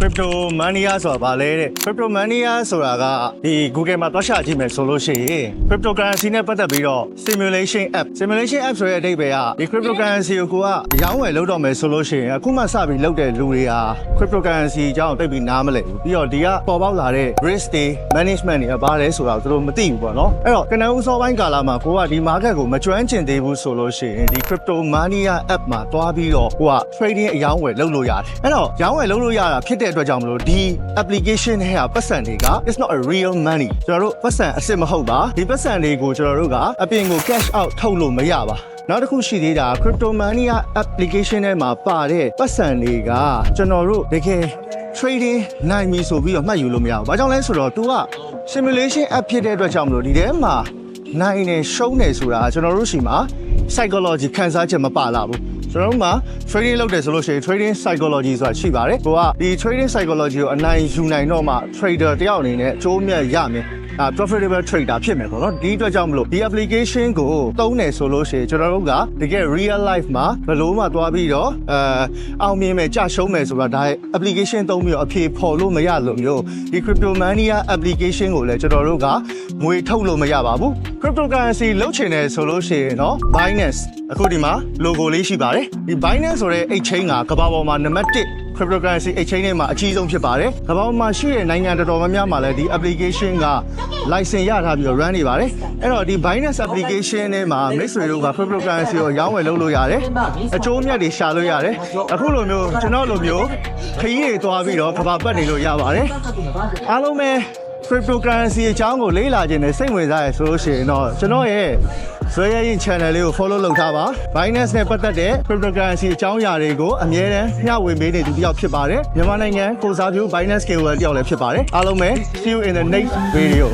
crypto mania ဆိုတာဘာလဲတဲ့ crypto mania ဆိုတာကဒီ Google မှာသွားရှာကြည့်မယ်ဆိုလို့ရှိရင် cryptocurrency နဲ့ပတ်သက်ပြီးတော့ simulation app simulation app ဆိုတဲ့အဓိပ္ပာယ်ကဒီ cryptocurrency ကိုကိုကရောင်းဝယ်လုပ်တော့မယ်ဆိုလို့ရှိရင်အခုမှစပြီးလုပ်တဲ့လူတွေဟာ cryptocurrency အကြောင်းသိပြီးနားမလည်ဘူးပြီးတော့ဒီကပေါ်ပေါက်လာတဲ့ risk တွေ management တွေကဘာလဲဆိုတာကိုသူတို့မသိဘူးပေါ့နော်အဲ့တော့ကနဦးစောပိုင်းကာလမှာကိုကဒီ market ကိုမကျွမ်းကျင်သေးဘူးဆိုလို့ရှိရင်ဒီ crypto mania app မှာတွားပြီးတော့ကိုက trading အရောင်းဝယ်လုပ်လို့ရတယ်အဲ့တော့ရောင်းဝယ်လုပ်လို့ရတာဖြစ်တဲ့အတွက်ကြောင့်မလို့ဒီ application ထဲကပတ်စံတွေက it's not a real money ကျွန်တော်တို့ပတ်စံအစ်စ်မဟုတ်ပါဒီပတ်စံတွေကိုကျွန်တော်တို့ကအပြင်ကို cash out ထုတ်လို့မရပါနောက်တစ်ခုရှိသေးတာ Cryptomania application ထဲမှာပါတဲ့ပတ်စံတွေကကျွန်တော်တို့တကယ် trading နိုင်ပြီဆိုပြီးတော့မှတ်ယူလို့မရဘူး။ဘာကြောင့်လဲဆိုတော့ तू က simulation app ဖြစ်တဲ့အတွက်ကြောင့်မလို့ဒီထဲမှာနိုင်နေရှုံးနေဆိုတာကျွန်တော်တို့ရှိမှာ psychology ခံစားချက်မပါလာဘူး။ ကျွန်တော်တို့မှာ trading လုပ်တယ်ဆိုလို့ရှိရင် trading psychology ဆိုတာရှိပါတယ်။ကိုကဒီ trading psychology ကိုအနိုင်ယူနိုင်တော့မှ trader တယောက်အနေနဲ့အကျိုးမြတ်ရမယ်။အာ profitable trader ဖြစ်မယ်ပေါ့နော်ဒီအတွက်ကြောင့်မလို့ဒီ application ကိုသုံးတယ်ဆိုလို့ရှိရင်ကျွန်တော်တို့ကတကယ် real life မှာဘယ်လို့မှသွားပြီးတော့အဲအောင်မြင်မယ်ကြရှုံးမယ်ဆိုတာဒါ application သုံးပြီးတော့အဖြေဖော်လို့မရလို့မျိုးဒီ cryptomania application ကိုလည်းကျွန်တော်တို့ကငွေထုတ်လို့မရပါဘူး cryptocurrency လုပ်ချင်တယ်ဆိုလို့ရှိရင်เนาะ Binance အခုဒီမှာ logo လေးရှိပါတယ်ဒီ Binance ဆိုတဲ့ exchange ကကမ္ဘာပေါ်မှာနံပါတ်1 cryptocurrency exchange တွေမှာအကြီးဆုံးဖြစ်ပါတယ်။ကမ္ဘာပေါ်မှာရှိတဲ့နိုင်ငံတော်တော်များများမှာလည်းဒီ application က license ရထားပြီးတော့ run နေပါတယ်။အဲ့တော့ဒီ Binance application ထဲမှာမိတ်ဆွေတို့က cryptocurrency ကိုရောင်းဝယ်လုပ်လို့ရတယ်။အကျိုးအမြတ်တွေရှာလို့ရတယ်။အခုလိုမျိုးကျွန်တော်လိုမျိုးခရီးတွေသွားပြီးတော့ကမ္ဘာပတ်နေလို့ရပါတယ်။အားလုံးပဲ cryptocurrency အကြောင်းကိုလေ့လာခြင်းနဲ့စိတ်ဝင်စားရဆိုလို့ရှိရင်တော့ကျွန်တော်ရဲ့ဇွဲရရင် channel လေးကို follow လုပ်ထားပါ Binance နဲ့ပတ်သက်တဲ့ cryptocurrency အကြောင်းအရာတွေကိုအမြဲတမ်းမျှဝေပေးနေသူတစ်ယောက်ဖြစ်ပါတယ်မြန်မာနိုင်ငံကိုစားပြု Binance KOL တစ်ယောက်လည်းဖြစ်ပါတယ်အားလုံးပဲ see you in the next video